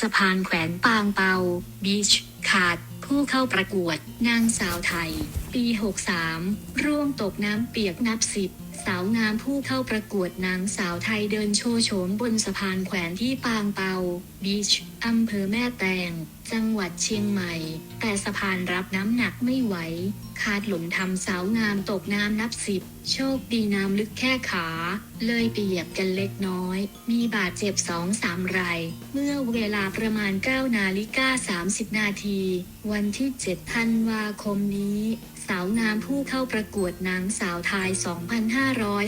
สะพานแขวนปางเปา บีช ขาด ผู้เข้าประกวด นางสาวไทย ปี 63 ร่วงตกน้ำเปียกนับสิบสาวงามผู้เข้าประกวดนางสาวไทยเดินโชว์โฉมบนสะพานแขวนที่ปางเปา บีช อำเภอแม่แตง จังหวัดเชียงใหม่ แต่สะพานรับน้ำหนักไม่ไหวาดหล่นทำสาวงามตกน้ำนับสิบ โชคดีน้ำลึกแค่ขา เลยเปียกกันเล็กน้อย มีบาดเจ็บสองสามราย เมื่อเวลาประมาณ 9 นาฬิกา 30 นาที วันที่ 7 ธันวาคมนี้สาวงามผู้เข้าประกวดนางสาวไทย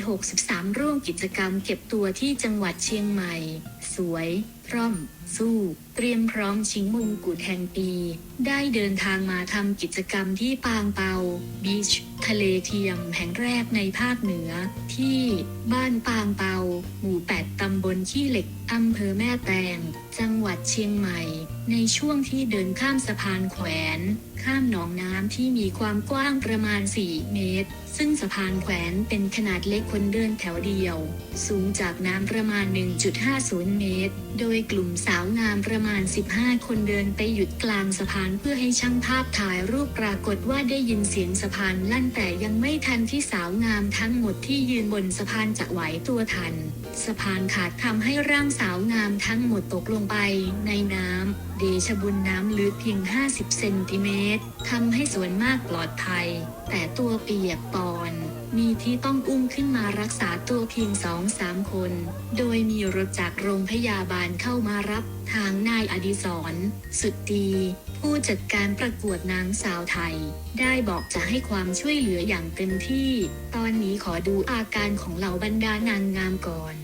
2563 ร่วมกิจกรรมเก็บตัวที่จังหวัดเชียงใหม่ สวย พร่อม สู้ เตรียมพร้อมชิงมงกุฎแห่งปี ได้เดินทางมาทำกิจกรรมที่ปางเปาบีช ทะเลเทียมแห่งแรกในภาคเหนือ ที่บ้านปางเปา หมู่ 8 ตำบลขี้เหล็ก อำเภอแม่แตง จังหวัดเชียงใหม่ ในช่วงที่เดินข้ามสะพานแขวน ข้ามหนองน้ำที่มีความกว้างประมาณ 4 เมตร ซึ่งสะพานแขวนเป็นขนาดเล็กคนเดินแถวเดียว สูงจากน้ำประมาณ 1.50 เมตร โดยกลุ่มสาวงามประมาณ 15 คนเดินไปหยุดกลางสะพานเพื่อให้ช่างภาพถ่ายรูปปรากฏว่าได้ยินเสียงสะพานลั่นแต่ยังไม่ทันที่สาวงามทั้งหมดที่ยืนบนสะพานจะไหวตัวทัน สะพานขาดทำให้ร่างสาวงามทั้งหมดตกลงไปในน้ำ เดชบุญน้ำลึกเพียง 50 เซนติเมตรทำให้ส่วนมากปลอดภัย แต่ตัวเปียกปอนมีที่ต้องอุ้มขึ้นมารักษาตัวเพียงสองสามคน โดยมีรถจากโรงพยาบาลเข้ามารับ ทางนายอดิศรสุดดี ผู้จัดการประกวดนางสาวไทย ได้บอกจะให้ความช่วยเหลืออย่างเต็มที่ ตอนนี้ขอดูอาการของเหล่าบรรดานางงามก่อน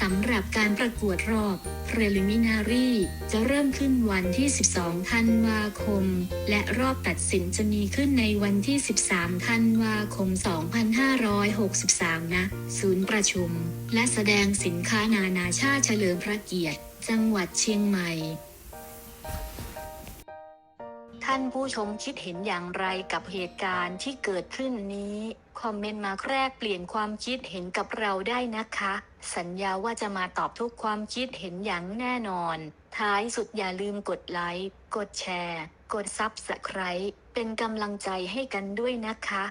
สำหรับการประกวดรอบ Preliminary จะเริ่มขึ้นวันที่ 12 ธันวาคม และรอบตัดสินจะมีขึ้นในวันที่ 13 ธันวาคม 2563 นะ ศูนย์ประชุม และแสดงสินค้านานาชาติเฉลิมพระเกียรติ จังหวัดเชียงใหม่ ท่านผู้ชมคิดเห็นอย่างไรกับเหตุการณ์ที่เกิดขึ้นนี้ คอมเมนต์มาแรกเปลี่ยนความคิดเห็นกับเราได้นะคะ สัญญาว่าจะมาตอบทุกความคิดเห็นอย่างแน่นอน ท้ายสุดอย่าลืมกดไลค์ กดแชร์ กดซับสไคร b e เป็นกำลังใจให้กันด้วยนะคะ